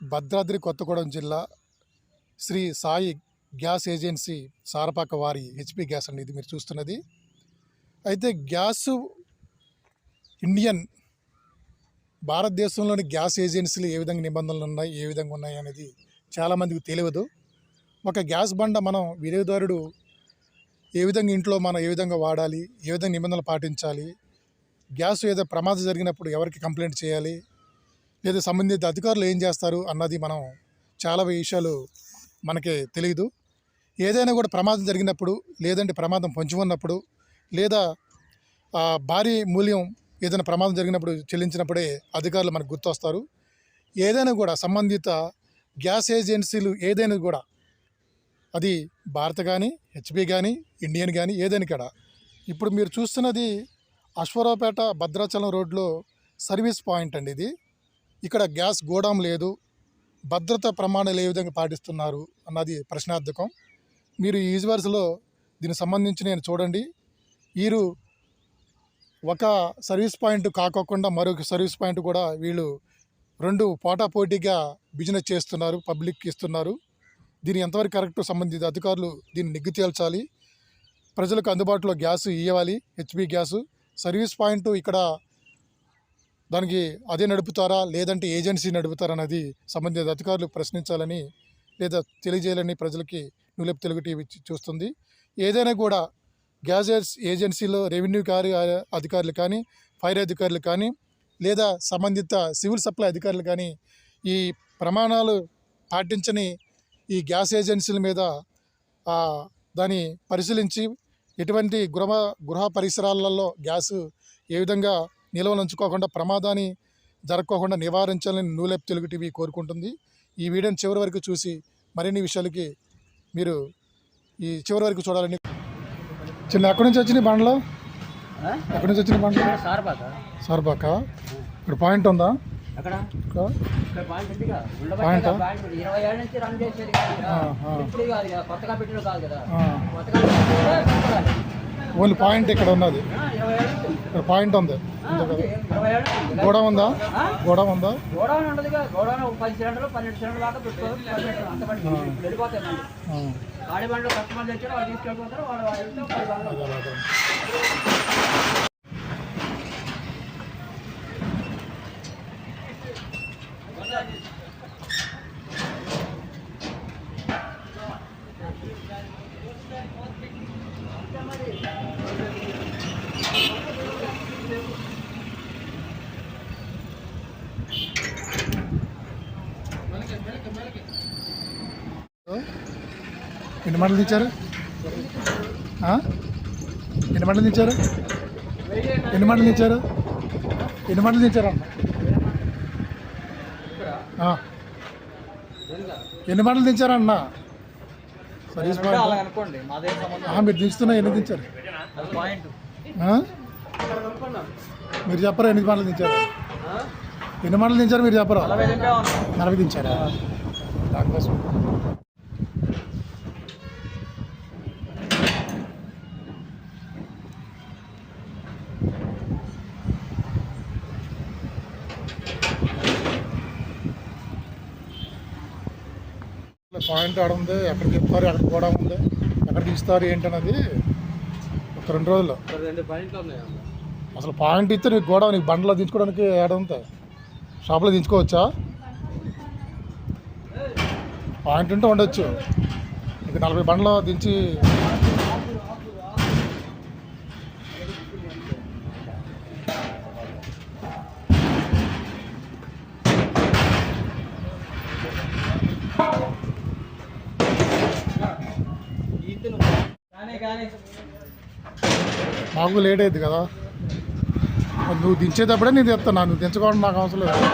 భద్రాద్రి కొత్తగూడెం జిల్లా Sri Sai gas agency Sarapaka వారి HP gas అండి. ఇది మీరు చూస్తున్నది. అయితే గ్యాసు ఇండియన్ భారతదేశంలోని గ్యాస్ ఏజెన్సీలు ఏ విధంగా నిబంధనలు ఉన్నాయి ఏ విధంగా ఉన్నాయి అనేది చాలామందికి తెలియదు. ఒక గ్యాస్ బండ మనం వినియోగదారుడు ఏ విధంగా ఇంట్లో మనం ఏ విధంగా వాడాలి ఏ విధంగా నిబంధనలు పాటించాలి గ్యాస్ ఏదో ప్రమాదం జరిగినప్పుడు ఎవరికి కంప్లైంట్ చేయాలి లేదా సంబంధిత అధికారులు ఏం చేస్తారు అన్నది మనం చాలా విషయాలు మనకి తెలియదు ఏదైనా కూడా ప్రమాదం జరిగినప్పుడు లేదంటే ప్రమాదం పొంచి ఉన్నప్పుడు లేదా భారీ మూల్యం ఏదైనా ప్రమాదం జరిగినప్పుడు చెల్లించినప్పుడే అధికారులు మనకు గుర్తొస్తారు. ఏదైనా కూడా సంబంధిత గ్యాస్ ఏజెన్సీలు ఏదైనా కూడా అది భారత్ కానీ హెచ్పి కానీ ఇండియన్ కానీ ఏదైనా కూడా. ఇప్పుడు మీరు చూస్తున్నది అశ్వరావుపేట భద్రాచలం రోడ్లో సర్వీస్ పాయింట్ అండి ఇది. ఇక్కడ గ్యాస్ గోడాం లేదు. భద్రతా ప్రమాణాలు ఏ విధంగా పాటిస్తున్నారు అన్నది ప్రశ్నార్థకం. మీరు ఈ వరుసలో దీనికి సంబంధించి నేను చూడండి. వీరు ఒక సర్వీస్ పాయింట్ కాకోకుండా మరొక సర్వీస్ పాయింట్ కూడా వీళ్ళు రెండు పోటాపోటీగా బిజినెస్ చేస్తున్నారు పబ్లిక్ ఇస్తున్నారు. దీని ఎంతవరకు కరెక్ట్ సంబంధిత అధికారులు దీన్ని నిగ్గు తేల్చాలి. ప్రజలకు అందుబాటులో గ్యాస్ ఇవ్వాలి హెచ్పి గ్యాసు. సర్వీస్ పాయింట్ ఇక్కడ దానికి అదే నడుపుతారా? లేదంటే ఏజెన్సీ నడుపుతారా? అనేది సంబంధిత అధికారులు ప్రశ్నించాలని లేదా తెలియజేయాలని ప్రజలకి నులెప్ తెలుగు టీవీ చూస్తుంది. ఏదైనా కూడా గ్యాజెట్స్ ఏజెన్సీలో రెవెన్యూ కార్య అధికారులు కానీ ఫైర్ అధికారులు కానీ లేదా సంబంధిత సివిల్ సప్లై అధికారులు కానీ ఈ ప్రమాణాలు పాటించని ఈ గ్యాస్ ఏజెన్సీల మీద దాన్ని పరిశీలించి ఎటువంటి గృహ గృహ పరిసరాలలో గ్యాస్ ఏ విధంగా నిల్వలు ఉంచుకోకుండా ప్రమాదాన్ని జరగకోకుండా నివారించాలని నూలెప్ తెలుగు టీవీ కోరుకుంటుంది. ఈ వీడియోని చివరి వరకు చూసి మరిన్ని విషయాలకి మీరు ఈ చివరి వరకు చూడాలని చిన్న ఎక్కడి నుంచి వచ్చినాయి బండ్లు? ఎక్కడి నుంచి వచ్చినాయి బండ్లు? సార్బాక. సార్బాక? ఇక్కడ పాయింట్ ఉందా? పాయింట్ కొత్తగా ఓన్లీ పాయింట్ ఇక్కడ ఉన్నది. ఇక్కడ పాయింట్ ఉంది. ఆ, ఉంది. గోడ ఉందా? గోడ ఉంది. గోడ ఉందా పన్నెండు గోడ ఉందా గోడౌన్ ఉండదు కదా గోడౌన్ ఒక పది సిలిండర్లు పన్నెండు సిలిండర్లు దాకా పెట్టుకోవచ్చు పర్మిషన్ అంత పని ఆ. ఇప్పుడు వెళ్ళిపోతాయి మళ్ళీ ఆ, గాడి బండ్లు కస్టమర్లు తెచ్చారు వాళ్ళు తీసుకెళ్ళిపోతారు వాళ్ళు వాళ్ళు వెళ్తే పది బండ్లు అదే, అదే. ఎన్ని మంటలు తెచ్చారు? ఆ? ఎన్ని మంటలు తెచ్చారు? ఎన్ని మంటలు తెచ్చారు? ఎన్ని మంటలు తెచ్చారు? అన్న ఎన్ని మంటలు తెచ్చారన్నా సర్వీస్ పాయింట్ మీరు దించుతున్నా ఎన్ని దించారు? మీరు చెప్పరా ఎన్ని మంటలు దించారు ఎన్ని మంటలు దించారు మీరు చెప్పరా? నలభై దించారా దానికోసం. పాయింట్ ఆడ ఉంది ఎక్కడ చెప్తారు ఎక్కడ కూడా ఉంది ఎక్కడ తీస్తారు ఏంటన్నది ఒక రెండు రోజుల్లో. అసలు పాయింట్ ఇస్తే నీకు గోడ నీకు బండ్లో దించుకోవడానికి ఏడ ఉంది? షాప్లో దించుకోవచ్చా? పాయింట్ ఉంటే ఉండొచ్చు. నీకు నలభై బండ్లో దించి మాకు లేట్ అయింది కదా. నువ్వు దించేటప్పుడే నేను తెస్తాను నువ్వు దించుకోవడం నాకు అవసరం లేదు.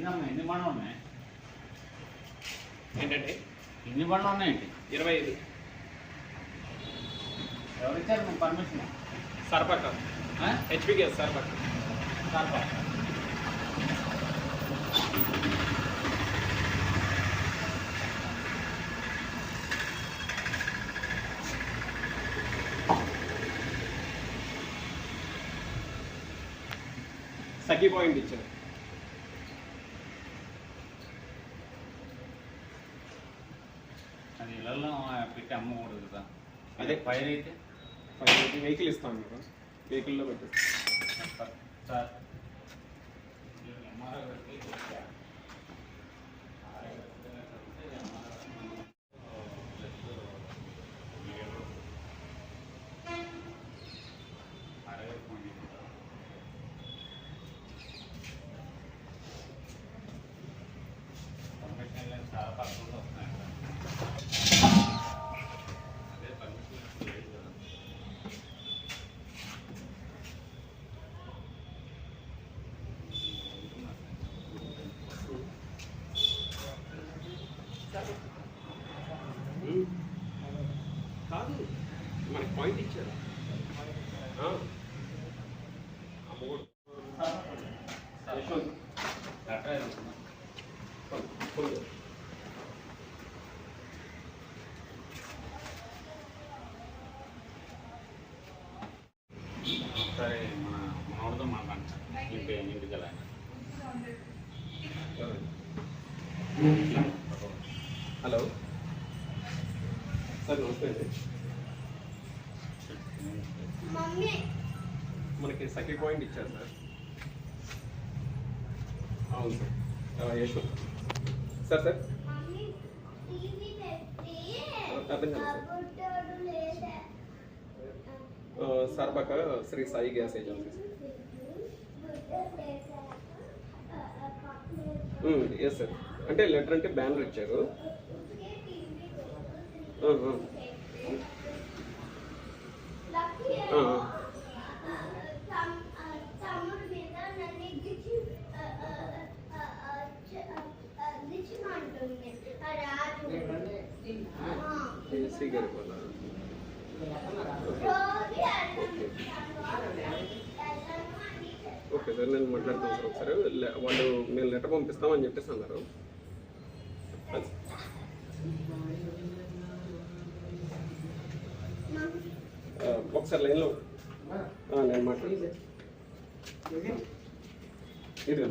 ఎన్నమ్మా ఎన్ని బండ్లు ఉన్నాయి? ఏంటంటే ఎన్ని బండ్లు ఉన్నాయండి? ఇరవై ఐదు. ఎవరిచ్చారు మీకు పర్మిషన్? సర్పక్క హెచ్పికే సర్పక్క సఖీ పాయింట్ ఇచ్చారు అది ఇళ్ళల్లో పెట్టి అమ్మకూడదు కదా అదే. అదే ఫైర్ అయితే వెహికల్ ఇస్తాం మీకు వెహికల్లో పెట్టేస్తాం సార్ చాలా పక్కన వస్తున్నాయి అదే పర్మిషన్ లేదు కదా కాదు మనకి పాయింట్ ఇచ్చారు. ఒకసారి మన మనోడితో మాట్లాడతాను. ఇంటి ఇంటికి వెళ్ళాలి హలో. సార్ నమస్తే అండి మనకి సఖీ పాయింట్ ఇచ్చారు సార్. అవును సార్. యశ్వంత్. Sir sir. అర్థం కాదు sir. సర్బక Sri Sai gas agency yes sir అంటే లెటర్ అంటే బ్యానర్ ఇచ్చారు. ఆ. ఏసీ ఓకే సార్ నేను మాట్లాడతాను సార్ ఒకసారి. వాళ్ళు మేము లెటర్ పంపిస్తామని చెప్పేసి అన్నారు. ఒకసారి లైన్లో. నేను మాట్లాడతాను ఇది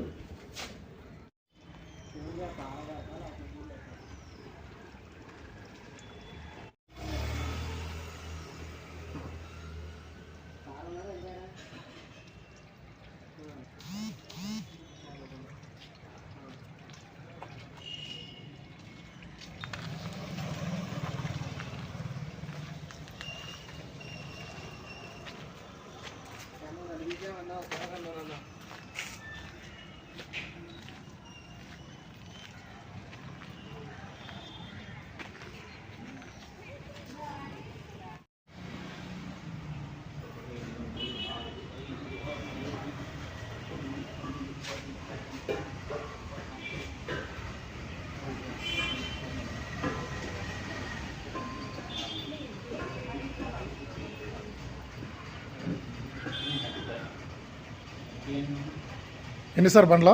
ఎన్ని సార్ బండ్ల?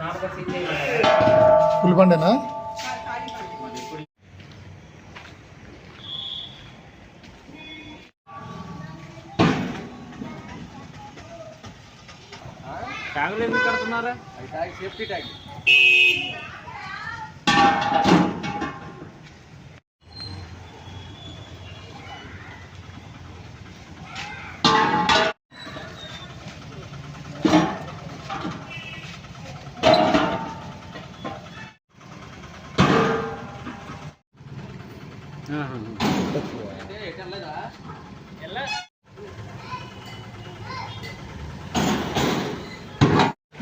నాకు సిట్ ఫుల్ బండేనా? ట్యాగులు ఎందుకు కడుతున్నారా? Tag safety tag